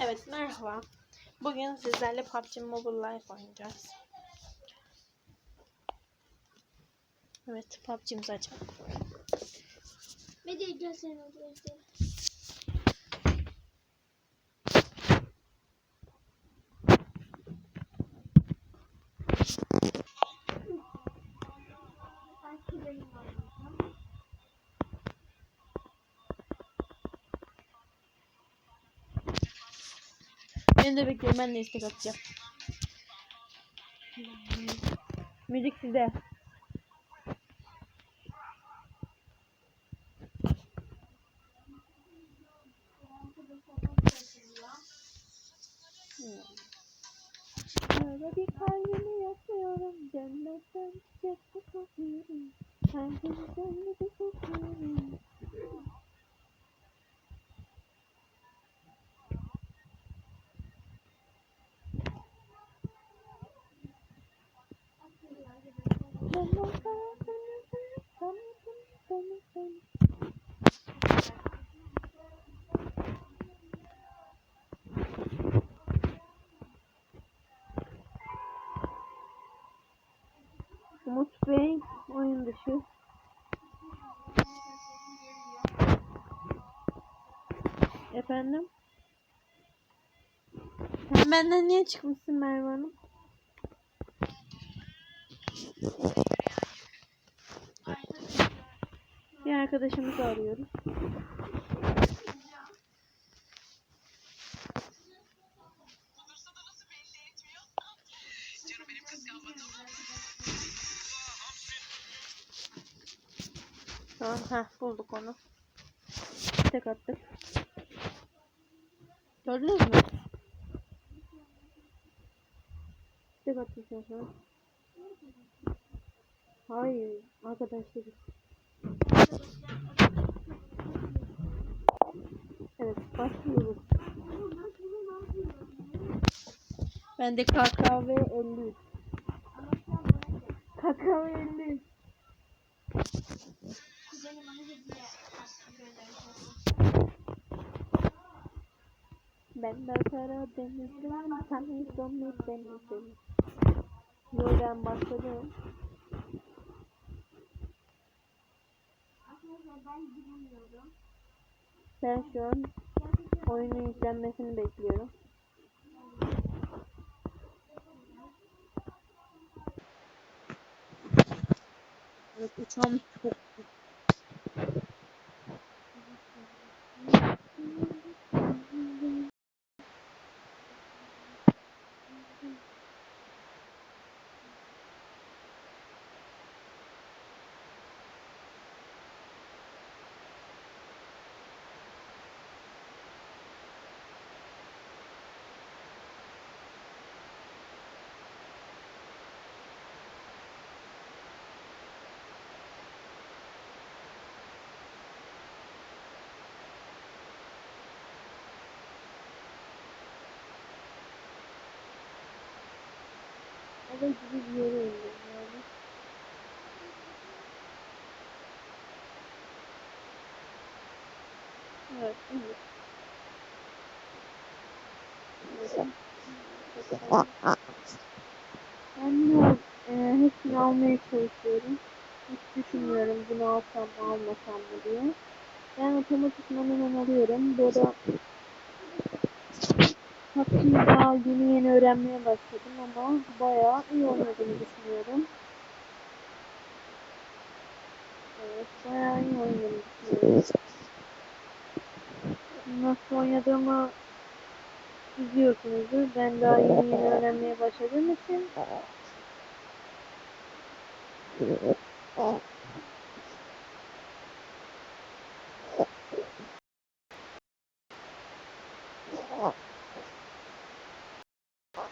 Evet merhaba. Bugün sizlerle PUBG Mobile Live oynayacağız. Evet PUBG'mizi açalım. Medya gösterin arkadaşlar. Beni de bekleyin ben de istek atacağım. Müzik sizde. Böyle bir kalbimi yaşıyorum Cennetten çiçek kokluyorum Her gün Efendim? Sen benden niye çıkmışsın Merve Hanım? Bir arkadaşımızı arıyoruz. Tamam, ha bulduk onu. Tek attık. Gördünüz mü? Tek şu an. Hayır, arkadaşlar. Evet, başlıyoruz. Ben de KKV 53. KKV 53. Ben de Karadeniz'den tanıdım denizim. Buradan başladım. Ben. Ben şu an oyunun yüklenmesini bekliyorum. Evet uçağım çok ada gibi bir yere indim yani. Evet indik. Ben de e, hepsini almaya çalışıyorum. Hiç düşünmüyorum bunu alsam mı almasam mı diye. Ben otomatikman hemen alıyorum. Bu PUBG'yi daha yeni yeni öğrenmeye başladım ama bayağı iyi oynadığımı düşünüyorum. Evet, bayağı iyi oynadığımı düşünüyorum. Nasıl oynadığımı izliyorsunuzdur. Ben daha yeni yeni öğrenmeye başladığım için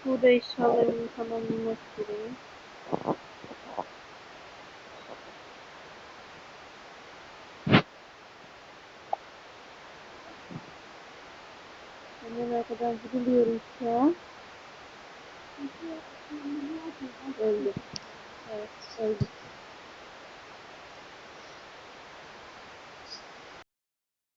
burada eşyalarımı tamamlamak üzereyim. Hemen arkadan vuruluyorum şu an. Öldü. Evet, öldü.